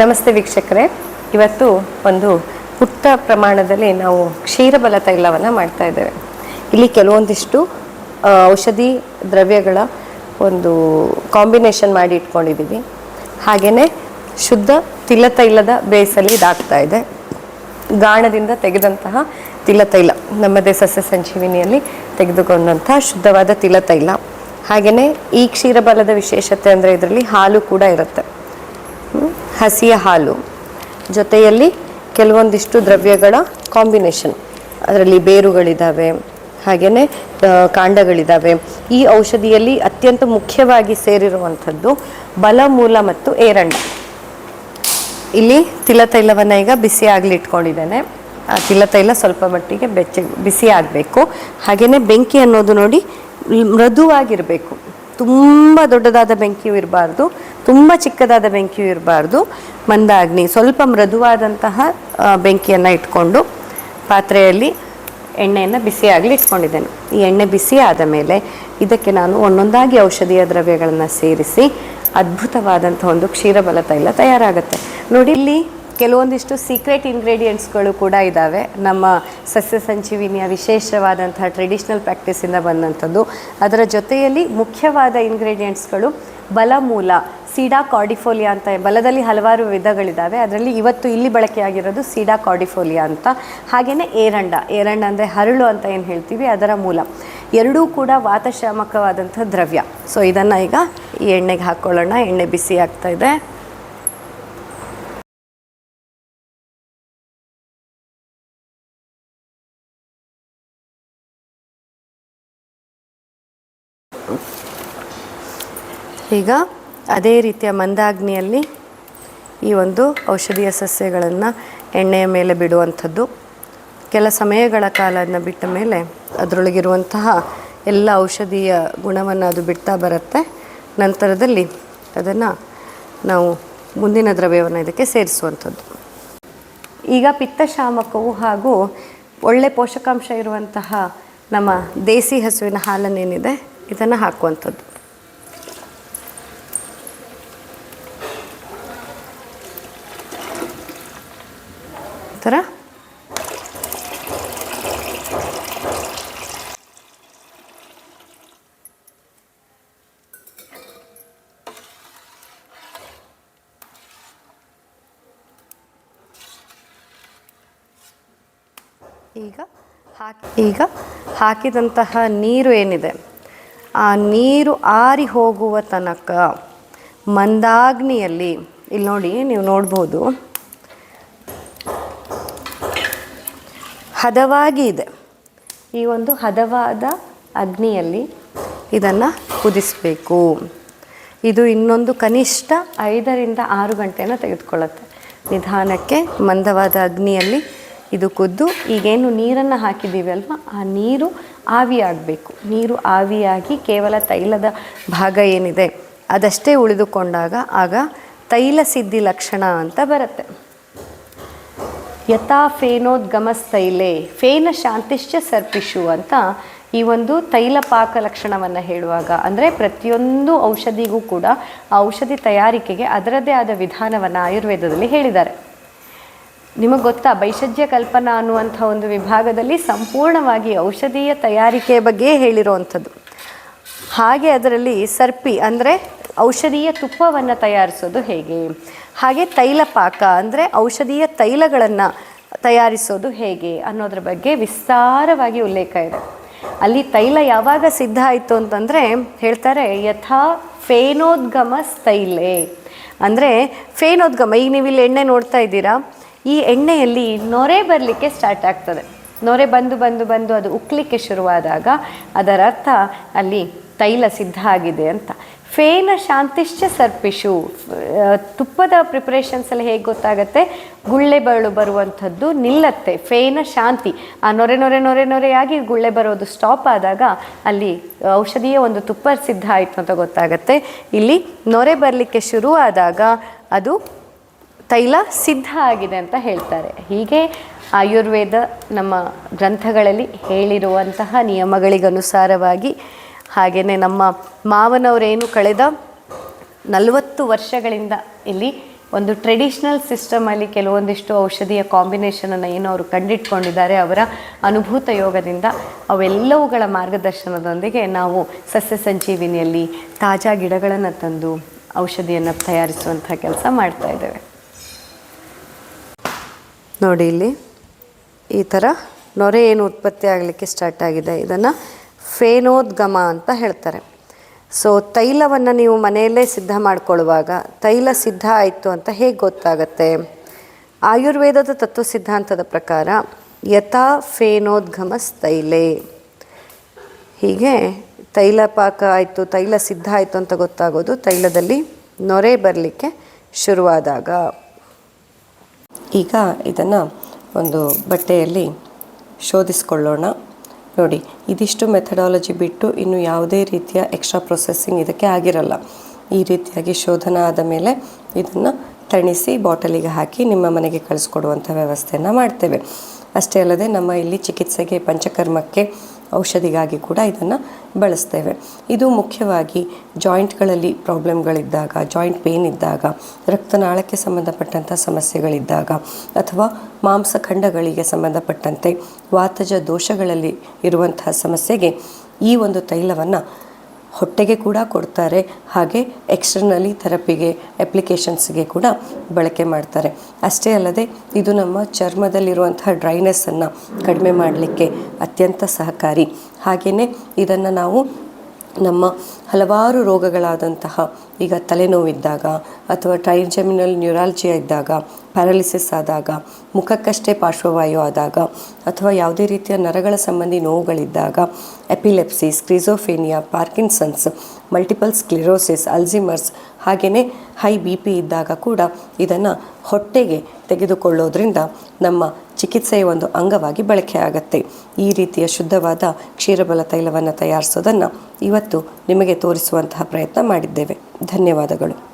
ನಮಸ್ತೆ ವೀಕ್ಷಕರೇ. ಇವತ್ತು ಒಂದು ಪುಟ್ಟ ಪ್ರಮಾಣದಲ್ಲಿ ನಾವು ಕ್ಷೀರಬಲ ತೈಲವನ್ನು ಮಾಡ್ತಾ ಇದ್ದೇವೆ. ಇಲ್ಲಿ ಕೆಲವೊಂದಿಷ್ಟು ಔಷಧಿ ದ್ರವ್ಯಗಳ ಒಂದು ಕಾಂಬಿನೇಷನ್ ಮಾಡಿ ಇಟ್ಕೊಂಡಿದ್ದೀವಿ. ಹಾಗೆಯೇ ಶುದ್ಧ ತಿಲ ತೈಲದ ಬೇಸಲ್ಲಿ ಇದಾಗ್ತಾ ಇದೆ. ಗಾಣದಿಂದ ತೆಗೆದಂತಹ ತಿಲತೈಲ ನಮ್ಮದೇ ಸಸ್ಯ ಸಂಜೀವಿನಿಯಲ್ಲಿ ತೆಗೆದುಕೊಂಡಂತಹ ಶುದ್ಧವಾದ ತಿಲತೈಲ ಹಾಗೆಯೇ ಈ ಕ್ಷೀರಬಲದ ವಿಶೇಷತೆ ಅಂದರೆ ಇದರಲ್ಲಿ ಹಾಲು ಕೂಡ ಇರುತ್ತೆ? ಹಸಿಯ ಹಾಲು. ಜೊತೆಯಲ್ಲಿ ಕೆಲವೊಂದಿಷ್ಟು ದ್ರವ್ಯಗಳ ಕಾಂಬಿನೇಷನ್. ಅದರಲ್ಲಿ ಬೇರುಗಳಿದ್ದಾವೆ ಹಾಗೆಯೇ ಕಾಂಡಗಳಿದ್ದಾವೆ ಈ ಔಷಧಿಯಲ್ಲಿ ಅತ್ಯಂತ ಮುಖ್ಯವಾಗಿ ಸೇರಿರುವಂಥದ್ದು ಬಲಮೂಲ ಮತ್ತು ಏರಂಡ ಇಲ್ಲಿ ತಿಲ ತೈಲವನ್ನು ಈಗ ಬಿಸಿ ಆಗಲಿ ಇಟ್ಕೊಂಡಿದ್ದೇನೆ. ಆ ತಿಲತೈಲ ಸ್ವಲ್ಪ ಮಟ್ಟಿಗೆ ಬೆಚ್ಚ, ಬಿಸಿ ಆಗಬೇಕು. ಹಾಗೆಯೇ ಬೆಂಕಿ ಅನ್ನೋದು ನೋಡಿ ಮೃದುವಾಗಿರಬೇಕು. ತುಂಬ ದೊಡ್ಡದಾದ ಬೆಂಕಿಯೂ ಇರಬಾರ್ದು, ತುಂಬ ಚಿಕ್ಕದಾದ ಬೆಂಕಿಯೂ ಇರಬಾರ್ದು. ಮಂದಾಗ್ನಿ ಸ್ವಲ್ಪ ಮೃದುವಾದಂತಹ ಬೆಂಕಿಯನ್ನು ಇಟ್ಕೊಂಡು ಪಾತ್ರೆಯಲ್ಲಿ ಎಣ್ಣೆಯನ್ನು ಬಿಸಿಯಾಗಲಿ ಇಟ್ಕೊಂಡಿದ್ದೇನೆ. ಈ ಎಣ್ಣೆ ಬಿಸಿ ಆದ ಮೇಲೆ ಇದಕ್ಕೆ ನಾನು ಒಂದೊಂದಾಗಿ ಔಷಧೀಯ ದ್ರವ್ಯಗಳನ್ನು ಸೇರಿಸಿ ಅದ್ಭುತವಾದಂಥ ಒಂದು ಕ್ಷೀರಬಲ ತೈಲ ತಯಾರಾಗುತ್ತೆ. ನೋಡಿ, ಇಲ್ಲಿ ಕೆಲವೊಂದಿಷ್ಟು ಸೀಕ್ರೆಟ್ ಇಂಗ್ರೀಡಿಯೆಂಟ್ಸ್ಗಳು ಕೂಡ ಇದ್ದಾವೆ ನಮ್ಮ ಸಸ್ಯ ಸಂಜೀವಿನಿಯ ವಿಶೇಷವಾದಂತಹ ಟ್ರೆಡಿಷ್ನಲ್ ಪ್ರಾಕ್ಟೀಸಿಂದ ಬಂದಂಥದ್ದು. ಅದರ ಜೊತೆಯಲ್ಲಿ ಮುಖ್ಯವಾದ ಇಂಗ್ರೀಡಿಯೆಂಟ್ಸ್ಗಳು ಬಲಮೂಲ, ಸೀಡಾ ಕಾರ್ಡಿಫೋಲಿಯಾ ಅಂತ ಬಲದಲ್ಲಿ ಹಲವಾರು ವಿಧಗಳಿದ್ದಾವೆ ಅದರಲ್ಲಿ ಇವತ್ತು ಇಲ್ಲಿ ಬಳಕೆಯಾಗಿರೋದು ಸೀಡಾ ಕಾರ್ಡಿಫೋಲಿಯಾ ಅಂತ ಹಾಗೆಯೇ ಏರಂಡ ಏರಂಡ ಅಂದರೆ ಹರಳು ಅಂತ ಏನು ಹೇಳ್ತೀವಿ? ಅದರ ಮೂಲ. ಎರಡೂ ಕೂಡ ವಾತಶಾಮಕವಾದಂಥ ದ್ರವ್ಯ. ಸೊ ಇದನ್ನು ಈಗ ಈ ಎಣ್ಣೆಗೆ ಹಾಕ್ಕೊಳ್ಳೋಣ ಎಣ್ಣೆ ಬಿಸಿ ಆಗ್ತಾ ಈಗ ಅದೇ ರೀತಿಯ ಮಂದಾಗ್ನಿಯಲ್ಲಿ ಈ ಒಂದು ಔಷಧೀಯ ಸಸ್ಯಗಳನ್ನು ಎಣ್ಣೆಯ ಮೇಲೆ ಬಿಡುವಂಥದ್ದು, ಕೆಲ ಸಮಯಗಳ ಕಾಲ ಅದನ್ನ ಬಿಟ್ಟ ಮೇಲೆ ಅದರೊಳಗಿರುವಂತಹ ಎಲ್ಲ ಔಷಧೀಯ ಗುಣವನ್ನು ಅದು ಬಿಡ್ತಾ ಬರುತ್ತೆ. ನಂತರದಲ್ಲಿ ಅದನ್ನು ನಾವು ಮುಂದಿನ ದ್ರವ್ಯವನ್ನು ಇದಕ್ಕೆ ಸೇರಿಸುವಂಥದ್ದು. ಈಗ ಪಿತ್ತಶಾಮಕವು ಹಾಗೂ ಒಳ್ಳೆ ಪೋಷಕಾಂಶ ಇರುವಂತಹ ನಮ್ಮ ದೇಸಿ ಹಸುವಿನ ಹಾಲನ್ನೇನಿದೆ ಇದನ್ನು ಹಾಕುವಂಥದ್ದು. ಥರ ಈಗ ಹಾಕಿ ಈಗ ಹಾಕಿದಂತಹ ನೀರು ಏನಿದೆ? ಆ ನೀರು ಆರಿ ಹೋಗುವ ತನಕ ಮಂದಾಗ್ನಿಯಲ್ಲಿ, ಇಲ್ಲಿ ನೋಡಿ ನೀವು ನೋಡ್ಬೋದು, ಹದವಾಗಿ ಇದೆ. ಈ ಒಂದು ಹದವಾದ ಅಗ್ನಿಯಲ್ಲಿ ಇದನ್ನು ಕುದಿಸಬೇಕು. ಇದು ಇನ್ನೊಂದು ಕನಿಷ್ಠ ಐದರಿಂದ ಆರು ಗಂಟೆನ ತೆಗೆದುಕೊಳ್ಳುತ್ತೆ. ನಿಧಾನಕ್ಕೆ ಮಂದವಾದ ಅಗ್ನಿಯಲ್ಲಿ ಇದು ಕುದ್ದು, ಈಗೇನು ನೀರನ್ನು ಹಾಕಿದ್ದೀವಿ ಅಲ್ವಾ? ಆ ನೀರು ಆವಿಯಾಗಬೇಕು. ನೀರು ಆವಿಯಾಗಿ ಕೇವಲ ತೈಲದ ಭಾಗ ಏನಿದೆ, ಅದಷ್ಟೇ ಉಳಿದುಕೊಂಡಾಗ ಆಗ ತೈಲ ಸಿದ್ಧಿ ಲಕ್ಷಣ ಅಂತ ಬರುತ್ತೆ. ಯಥಾ ಫೇನೋದ್ಗಮಸ್ತೈಲೆ ಫೇನ ಶಾಂತಿಶ್ಚ ಸರ್ಪಿಷು ಅಂತ ಈ ಒಂದು ತೈಲ ಪಾಕ ಲಕ್ಷಣವನ್ನು ಹೇಳುವಾಗ, ಅಂದರೆ ಪ್ರತಿಯೊಂದು ಔಷಧಿಗೂ ಕೂಡ ಔಷಧಿ ತಯಾರಿಕೆಗೆ ಅದರದೇ ಆದ ವಿಧಾನವನ್ನು ಆಯುರ್ವೇದದಲ್ಲಿ ಹೇಳಿದ್ದಾರೆ. ನಿಮಗೆ ಗೊತ್ತಾ ಬೈಷಜ್ಯ ಕಲ್ಪನಾ ಅನ್ನುವಂಥ ಒಂದು ವಿಭಾಗದಲ್ಲಿ ಸಂಪೂರ್ಣವಾಗಿ ಔಷಧೀಯ ತಯಾರಿಕೆ ಬಗ್ಗೆ ಹೇಳಿರುವಂಥದ್ದು ಹಾಗೆ ಅದರಲ್ಲಿ ಸರ್ಪಿ ಅಂದರೆ ಔಷಧೀಯ ತುಪ್ಪವನ್ನು ತಯಾರಿಸೋದು ಹೇಗೆ? ಹಾಗೆ ತೈಲ ಪಾಕ ಅಂದರೆ ಔಷಧೀಯ ತೈಲಗಳನ್ನು ತಯಾರಿಸೋದು ಹೇಗೆ ಅನ್ನೋದ್ರ ಬಗ್ಗೆ ವಿಸ್ತಾರವಾಗಿ ಉಲ್ಲೇಖ ಇದೆ. ಅಲ್ಲಿ ತೈಲ ಯಾವಾಗ ಸಿದ್ಧ ಆಯಿತು ಅಂತಂದರೆ ಹೇಳ್ತಾರೆ, ಯಥಾ ಫೇನೋದ್ಗಮ ತೈಲೆ ಅಂದರೆ ಫೇನೋದ್ಗಮ, ಈಗ ನೀವು ಇಲ್ಲಿ ಎಣ್ಣೆ ನೋಡ್ತಾ ಇದ್ದೀರಾ ಈ ಎಣ್ಣೆಯಲ್ಲಿ ನೊರೆ ಬರಲಿಕ್ಕೆ ಸ್ಟಾರ್ಟ್ ಆಗ್ತದೆ. ನೊರೆ ಬಂದು ಬಂದು ಬಂದು ಅದು ಉಕ್ಕಲಿಕ್ಕೆ ಶುರುವಾದಾಗ ಅದರರ್ಥ ಅಲ್ಲಿ ತೈಲ ಸಿದ್ಧ ಆಗಿದೆ ಅಂತ. ಫೇನ ಶಾಂತಿಶ್ಚ ಸರ್ಪಿಶು ತುಪ್ಪದ ಪ್ರಿಪ್ರೇಷನ್ಸ್ ಎಲ್ಲ ಹೇಗೆ ಗೊತ್ತಾಗತ್ತೆ? ಗುಳ್ಳೆ ಬರಳು ಬರುವಂಥದ್ದು ನಿಲ್ಲತ್ತೆ, ಫೇನ ಶಾಂತಿ. ಆ ನೊರೆ ನೊರೆ ನೊರೆ ನೊರೆಯಾಗಿ ಗುಳ್ಳೆ ಬರೋದು ಸ್ಟಾಪ್ ಆದಾಗ ಅಲ್ಲಿ ಔಷಧಿಯ ಒಂದು ತುಪ್ಪ ಸಿದ್ಧ ಆಯಿತು ಅಂತ ಗೊತ್ತಾಗತ್ತೆ. ಇಲ್ಲಿ ನೊರೆ ಬರಲಿಕ್ಕೆ ಶುರುವಾದಾಗ ಅದು ತೈಲ ಸಿದ್ಧ ಆಗಿದೆ ಅಂತ ಹೇಳ್ತಾರೆ. ಹೀಗೆ ಆಯುರ್ವೇದ ನಮ್ಮ ಗ್ರಂಥಗಳಲ್ಲಿ ಹೇಳಿರುವಂತಹ ನಿಯಮಗಳಿಗನುಸಾರವಾಗಿ ಹಾಗೆಯೇ ನಮ್ಮ ಮಾವನವರೇನು ಕಳೆದ ನಲವತ್ತು ವರ್ಷಗಳಿಂದ ಇಲ್ಲಿ ಒಂದು ಟ್ರೆಡಿಷ್ನಲ್ ಸಿಸ್ಟಮಲ್ಲಿ ಕೆಲವೊಂದಿಷ್ಟು ಔಷಧಿಯ ಕಾಂಬಿನೇಷನನ್ನು ಏನು ಅವರು ಕಂಡಿಟ್ಕೊಂಡಿದ್ದಾರೆ. ಅವರ ಅನುಭೂತ ಯೋಗದಿಂದ ಅವೆಲ್ಲವುಗಳ ಮಾರ್ಗದರ್ಶನದೊಂದಿಗೆ ನಾವು ಸಸ್ಯ ಸಂಜೀವಿನಿಯಲ್ಲಿ ತಾಜಾ ಗಿಡಗಳನ್ನು ತಂದು ಔಷಧಿಯನ್ನು ತಯಾರಿಸುವಂಥ ಕೆಲಸ ಮಾಡ್ತಾ ಇದ್ದೇವೆ. ನೋಡಿ ಇಲ್ಲಿ. ಈ ಥರ ನೊರೆ ಏನು ಉತ್ಪತ್ತಿ ಆಗಲಿಕ್ಕೆ ಸ್ಟಾರ್ಟ್ ಆಗಿದೆ. ಇದನ್ನು ಫೇನೋದ್ಗಮ ಅಂತ ಹೇಳ್ತಾರೆ. ಸೊ ತೈಲವನ್ನು ನೀವು ಮನೆಯಲ್ಲೇ ಸಿದ್ಧ ಮಾಡಿಕೊಳ್ಳುವಾಗ ತೈಲ ಸಿದ್ಧ ಆಯಿತು ಅಂತ ಹೇಗೆ ಗೊತ್ತಾಗತ್ತೆ? ಆಯುರ್ವೇದದ ತತ್ವ ಸಿದ್ಧಾಂತದ ಪ್ರಕಾರ ಯಥಾ ಫೇನೋದ್ಗಮ ತೈಲೆ. ಹೀಗೆ ತೈಲ ಪಾಕ ಆಯಿತು, ತೈಲ ಸಿದ್ಧ ಆಯಿತು ಅಂತ ಗೊತ್ತಾಗೋದು ತೈಲದಲ್ಲಿ ನೊರೆ ಬರಲಿಕ್ಕೆ ಶುರುವಾದಾಗ. ಈಗ ಇದನ್ನು ಒಂದು ಬಟ್ಟೆಯಲ್ಲಿ ಶೋಧಿಸ್ಕೊಳ್ಳೋಣ. ನೋಡಿ, ಇದಿಷ್ಟು ಮೆಥಡಾಲಜಿ ಬಿಟ್ಟು ಇನ್ನು ಯಾವುದೇ ರೀತಿಯ ಎಕ್ಸ್ಟ್ರಾ ಪ್ರೊಸೆಸ್ಸಿಂಗ್ ಇದಕ್ಕೆ ಆಗಿರಲ್ಲ. ಈ ರೀತಿಯಾಗಿ ಶೋಧನ ಆದ ಮೇಲೆ ಇದನ್ನು ತಣಿಸಿ ಬಾಟಲಿಗೆ ಹಾಕಿ ನಿಮ್ಮ ಮನೆಗೆ ಕಳಿಸ್ಕೊಡುವಂಥ ವ್ಯವಸ್ಥೆಯನ್ನು ಮಾಡ್ತೇವೆ. ಅಷ್ಟೇ ಅಲ್ಲದೆ ನಮ್ಮ ಇಲ್ಲಿ ಚಿಕಿತ್ಸೆಗೆ ಪಂಚಕರ್ಮಕ್ಕೆ ಔಷಧಿಗಾಗಿ ಕೂಡ ಇದನ್ನು ಬಳಸ್ತೇವೆ. ಇದು ಮುಖ್ಯವಾಗಿ ಜಾಯಿಂಟ್ಗಳಲ್ಲಿ ಪ್ರಾಬ್ಲಮ್ಗಳಿದ್ದಾಗ, ಜಾಯಿಂಟ್ ಪೇನ್ ಇದ್ದಾಗ, ರಕ್ತನಾಳಕ್ಕೆ ಸಂಬಂಧಪಟ್ಟಂಥ ಸಮಸ್ಯೆಗಳಿದ್ದಾಗ, ಅಥವಾ ಮಾಂಸಖಂಡಗಳಿಗೆ ಸಂಬಂಧಪಟ್ಟಂತೆ ವಾತಜ ದೋಷಗಳಲ್ಲಿ ಇರುವಂತಹ ಸಮಸ್ಯೆಗೆ ಈ ಒಂದು ತೈಲವನ್ನು ಹೊಟ್ಟೆಗೆ ಕೂಡ ಕೊಡ್ತಾರೆ. ಹಾಗೆ ಎಕ್ಸ್ಟರ್ನಲಿ ಥೆರಪಿಗೆ ಅಪ್ಲಿಕೇಶನ್ಸ್ಗೆ ಕೂಡ ಬಳಕೆ ಮಾಡ್ತಾರೆ. ಅಷ್ಟೇ ಅಲ್ಲದೆ ಇದು ನಮ್ಮ ಚರ್ಮದಲ್ಲಿರುವಂತಹ ಡ್ರೈನೆಸ್ಸನ್ನು ಕಡಿಮೆ ಮಾಡಲಿಕ್ಕೆ ಅತ್ಯಂತ ಸಹಕಾರಿ. ಹಾಗೆಯೇ ಇದನ್ನು ನಾವು ನಮ್ಮ ಹಲವಾರು ರೋಗಗಳಾದಂತಹ ಈಗ ತಲೆನೋವಿದ್ದಾಗ ಅಥವಾ ಟ್ರೈಜಮಿನಲ್ ನ್ಯೂರಾಲ್ಜಿಯಾ ಇದ್ದಾಗ, ಪ್ಯಾರಾಲಿಸಿಸ್ ಆದಾಗ, ಮುಖಕ್ಕಷ್ಟೇ ಪಾರ್ಶ್ವವಾಯು ಆದಾಗ ಅಥವಾ ಯಾವುದೇ ರೀತಿಯ ನರಗಳ ಸಂಬಂಧಿ ನೋವುಗಳಿದ್ದಾಗ, epilepsy schizophrenia Parkinson's, multiple sclerosis, Alzheimer's ಹಾಗೆಯೇ ಹೈ ಬಿ ಪಿ ಇದ್ದಾಗ ಕೂಡ ಇದನ್ನು ಹೊಟ್ಟೆಗೆ ತೆಗೆದುಕೊಳ್ಳೋದ್ರಿಂದ ನಮ್ಮ ಚಿಕಿತ್ಸೆಯ ಒಂದು ಅಂಗವಾಗಿ ಬಳಕೆ ಆಗುತ್ತೆ. ಈ ರೀತಿಯ ಶುದ್ಧವಾದ ಕ್ಷೀರಬಲ ತೈಲವನ್ನು ತಯಾರಿಸೋದನ್ನು ಇವತ್ತು ನಿಮಗೆ ತೋರಿಸುವಂತಹ ಪ್ರಯತ್ನ ಮಾಡಿದ್ದೇವೆ. ಧನ್ಯವಾದಗಳು.